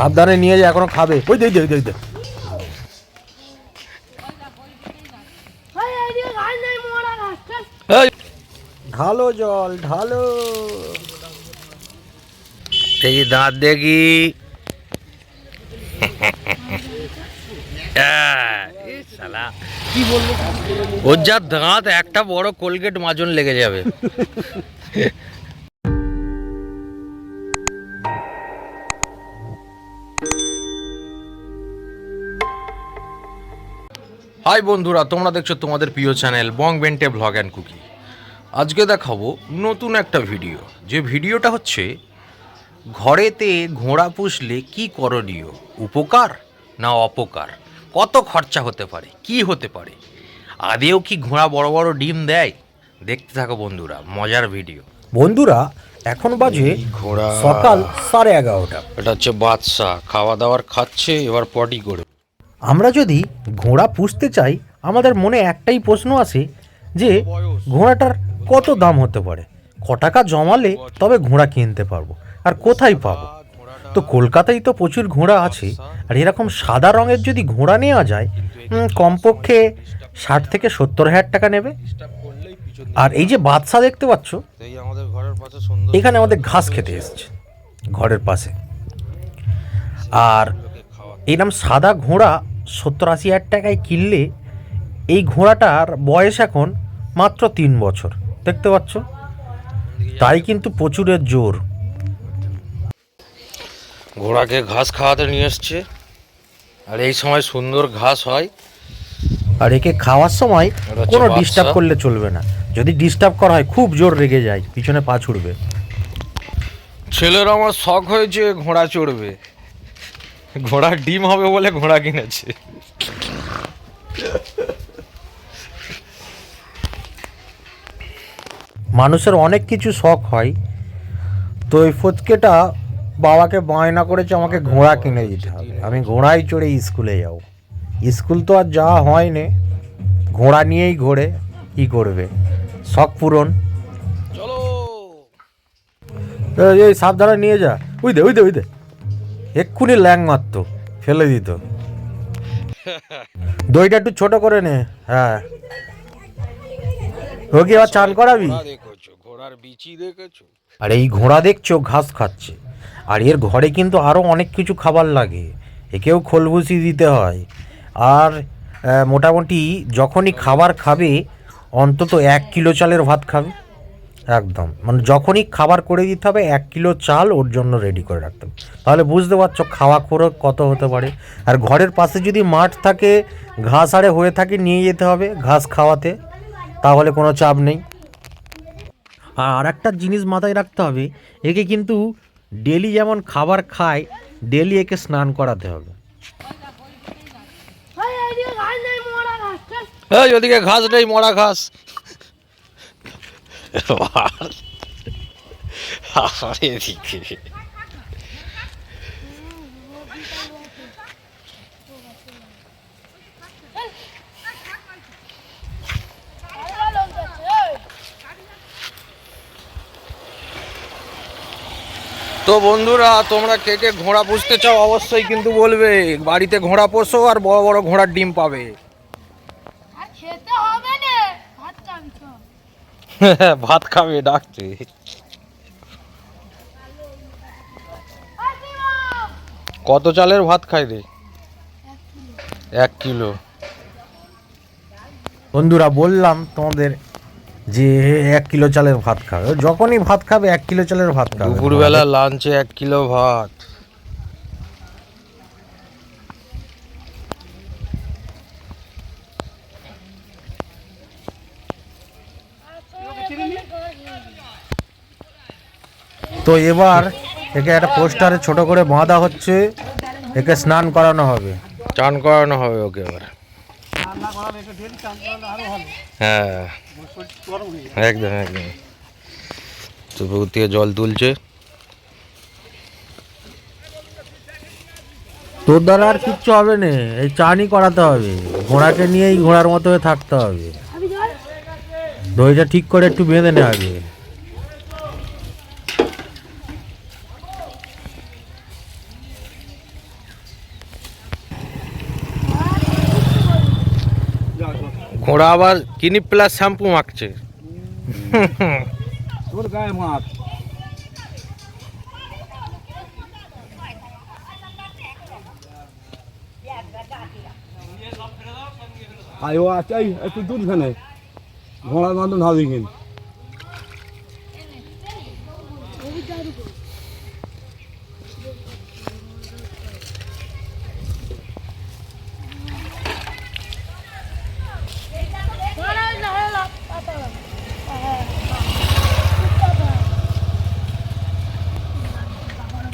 সাবধানে নিয়ে যায় এখনও খাবে। ওই দেখ দেখ দেখ দেখ ঢালো জল ঢালো। দেখি দাঁত দেখি। আহ, কি বলব ওর যা দাঁত একটা বড় কোলগেট মাজন লেগে যাবে। হাই বন্ধুরা তোমরা দেখছ তোমাদের প্রিয় চ্যানেল বং বেন্টে ভ্লগ অ্যান্ড কুকি। আজকে দেখাবো নতুন একটা ভিডিও। যে ভিডিওটা হচ্ছে ঘরেতে ঘোড়া পুষলে কি করণীয়? উপকার না অপকার? কত খরচা হতে পারে? কি হতে পারে? আদেও কি ঘোড়া বড় বড় ডিম দেয়? দেখতে থাকো বন্ধুরা মজার ভিডিও। বন্ধুরা এখন বাজে ঘোড়া সকাল সাড়ে এগারোটা। এটা হচ্ছে বাদশা খাওয়া দাওয়ার খাচ্ছে এবার পটি করে। আমরা যদি ঘোড়া পুষতে চাই, আমাদের মনে একটাই প্রশ্ন আসে যে, ঘোড়াটার কত দাম হতে পারে? ক টাকা জমালে তবে ঘোড়া কিনতে পারব। আর কোথায় পাবো? তো কলকাতায় তো প্রচুর ঘোড়া আছে, আর এরকম সাদা রঙের যদি ঘোড়া নেওয়া যায় কমপক্ষে ষাট থেকে সত্তর হাজার টাকা নেবে। আর এই যে বাদশা দেখতে পাচ্ছ, এখানে আমাদের ঘাস খেতে এসছে, ঘরের পাশে। আর এরকম সাদা ঘোড়া সত্তর আশি হাজার টাকায় কিনলে এই ঘোড়াটার বয়স এখন মাত্র তিন বছর। দেখতে পাচ্ছ? তাই কিন্তু প্রচুরের জোর। ঘোড়াকে ঘাস খাওয়াতে নিয়ে এসছে। আর এই সময় সুন্দর ঘাস হয়। আর একে খাওয়ার সময় কোনো ডিস্টার্ব করলে চলবে না। যদি ডিস্টার্ব করা হয় খুব জোর রেগে যায় পিছনে পা ছুটবে ছেলের আমার শখ হয়েছে ঘোড়া চড়বে। ঘোড়ার ডিম হবে বলে ঘোড়া কিনেছে। মানুষের অনেক কিছু শখ হয় তো এই ফচকেটা বাবাকে বায়না করেছে আমাকে ঘোড়া কিনে দিতে হবে। আমি ঘোড়ায় চড়ে স্কুলে যাব। স্কুল তো আর যাওয়া হয়নি। ঘোড়া নিয়েই ঘোরে কি করবে? শখ পূরণ। চলো। এই, এই সাবধানে নিয়ে যা। উই দে উই দে উই দে। এক্ষুনি ল্যাং মারত ফেলে দিত। দইটা একটু ছোট করে নে হ্যাঁ। ওকে আবার চান করাবি? ঘোড়া ঘোড়ার বিচি দেখেছ? আর এই ঘোড়া দেখছ ঘাস খাচ্ছে। আর এর ঘরে কিন্তু আরও অনেক কিছু খাবার লাগে একেও খোলভুসি দিতে হয়। আর মোটামুটি যখনই খাবার খাবে অন্তত এক কিলো চালের ভাত খাবে। একদম। মানে যখনই খাবার করে দিতে হবে এক কিলো চাল ওর জন্য রেডি করে রাখতে হবে। তাহলে বুঝতে পারছ খাওয়া খরচ কত হতে পারে। আর ঘরের পাশে যদি মাঠ থাকে ঘাস আরে হয়ে থাকে নিয়ে যেতে হবে ঘাস খাওয়াতে। তাহলে কোনো চাপ নেই। আর একটা জিনিস মাথায় রাখতে হবে একে কিন্তু ডেলি যেমন খাবার খায় ডেলি একে স্নান করাতে হবে। ওদিকে ঘাস নেই মরা ঘাস। এদিকে। তো বন্ধুরা তোমরা কে কে ঘোড়া পুষতে চাও অবশ্যই কিন্তু বলবে। বাড়িতে ঘোড়া পোষো আর বড় বড় ঘোড়ার ডিম পাবে। খেতে হবে না ভাত খাবে ডাকছে। কত চালের ভাত খাই রে? এক কিলো। বন্ধুরা বললাম তোমাদের যে এক কিলো চালের ভাত খাবে। যখনই ভাত খাবে এক কিলো চালের ভাত খাবে। দুপুরবেলা লাঞ্চে এক কিলো ভাত। তো এবার একে একটা পোস্টারে ছোট করে বাঁধা হচ্ছে একে স্নান করানো হবে। চান করানো হবে ওকে এবার। হ্যাঁ। একদম একদম। তো থেকে জল তুলছে। তোর দ্বারা আর কিচ্ছু হবে না এই চানই করাতে হবে। ঘোড়াকে নিয়েই ঘোড়ার মতো থাকতে হবে। দইটা ঠিক করে একটু বেঁধে নে আগে। ঘোড়া আবার কিনি প্লাস শ্যাম্পু মাখছে। তোর গায়ে এই, একটু দূর খানে। ঘোড়া বাঁধন হবে কিন্তু।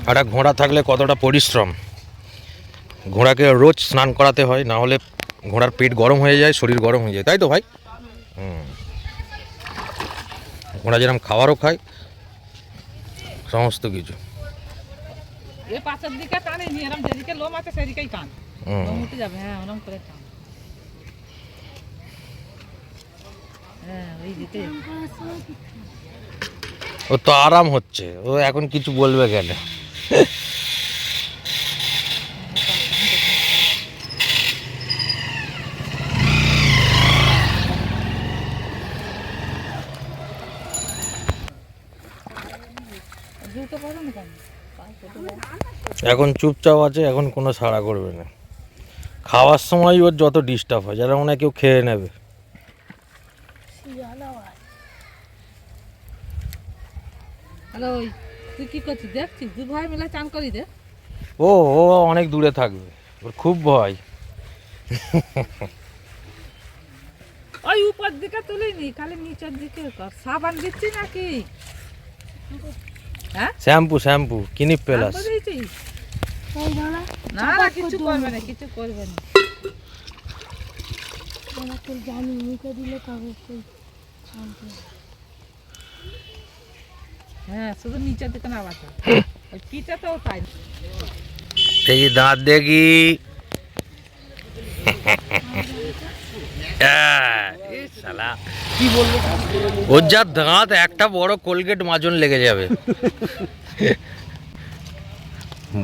একটা ঘোড়া থাকলে কতটা পরিশ্রম? ঘোড়াকে রোজ স্নান করাতে হয় না হলে ঘোড়ার পেট গরম হয়ে যায় শরীর গরম হয়ে যায়। তাই তো ভাই? হুম। ঘোড়া যেরকম খাবারও খায় সমস্ত কিছু। এ পাশের দিকে টানে নি এরম যেদিকে লোম আছে সেদিকেই টান। লোম উঠে যাবে হ্যাঁ ওরম করে টান। হ্যাঁ ও তো আরাম হচ্ছে ও এখন কিছু বলবে কেন? এখন চুপচাপ আছে এখন কোনো সাড়া করবে না। খাওয়ার সময় ওর যত ডিস্টার্ব হয় যারা মনে হয় কেউ খেয়ে নেবে। হ্যালো তুই কি করছিস? দেখছিস দু ভাই মিলে চান করি দে। ও ও অনেক দূরে থাকবে। ওর খুব ভয়। ওই উপর দিকে তুলিনি খালি নিচের দিকে কর। সাবান দিচ্ছি নাকি? হ্যাঁ? শ্যাম্পু শ্যাম্পু কিনি প্লাস? না না কিছু করবে না কিছু করবে না। জানি মুখে দিলে তবে সেই হ্যাঁ শুধু নিচের দিকে না বাতা ওই পিঠে তো তাই। দেখি দাঁত দেখি। আহ, এ শালা, কি বলব ওর যা দাঁত একটা বড় কোলগেট মাজন লেগে যাবে।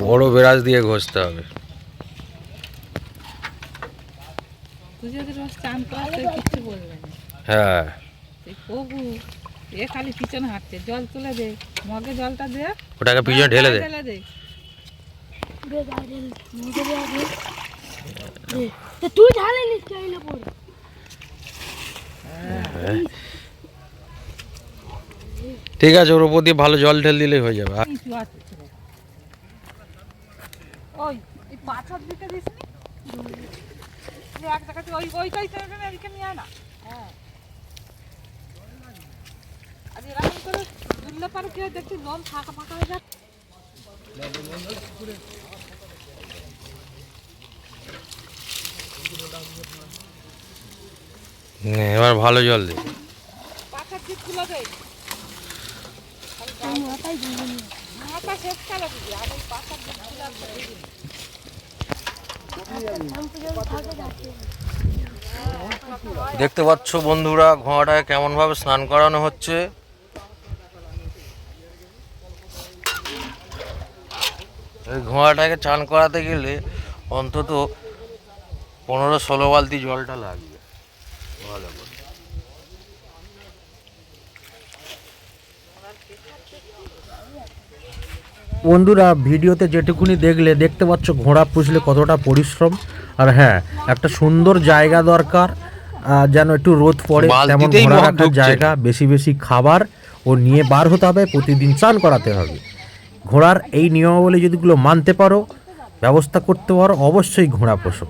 বড় বেরাজ দিয়ে ঘষতে হবে। তুই যদি রোজ চান কর তুই কিচ্ছু বলবে না। হ্যাঁ। এই প্রভু এ খালি পিছনে হাঁটছে। জল তুলে দে মগে জলটা দে। ওটাকে পিছনে ঢেলে দে। ঢেলে তুই ঢালে নিস চাইলে পড়ে ঠিক আছে ওর উপর দিয়ে ভালো জল ঢেল দিলেই হয়ে যাবে। ওই এই দিকে দিস এক জায়গাতে ওই ওইটাই টেনে এদিকে নিয়ে আয় না। হ্যাঁ। আর এরকম করে দুললে পারে কি দেখছি লোম ফাঁকা ফাঁকা হয়ে যাচ্ছে। এবার ভালো জল দে। দেখতে পাচ্ছ বন্ধুরা ঘোড়াটাকে কেমনভাবে স্নান করানো হচ্ছে। এই ঘোড়াটাকে চান করাতে গেলে অন্তত পনেরো ষোলো বালতি জলটা লাগবে। ভালো করে। বন্ধুরা ভিডিওতে যেটুকুনি দেখলে দেখতে পাচ্ছ ঘোড়া পুষলে কতটা পরিশ্রম। আর হ্যাঁ একটা সুন্দর জায়গা দরকার যেন একটু রোদ পড়ে তেমন ঘোড়া রাখার জায়গা বেশি বেশি খাবার ও নিয়ে বার হতে হবে প্রতিদিন চান করাতে হবে। ঘোড়ার এই নিয়মাবলী যদিগুলো মানতে পারো, ব্যবস্থা করতে পারো, অবশ্যই ঘোড়া পোষো।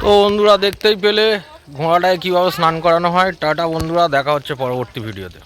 তো বন্ধুরা দেখতেই পেলে, ঘোড়াটায় কীভাবে স্নান করানো হয়, টাটা বন্ধুরা, দেখা হচ্ছে পরবর্তী ভিডিওতে।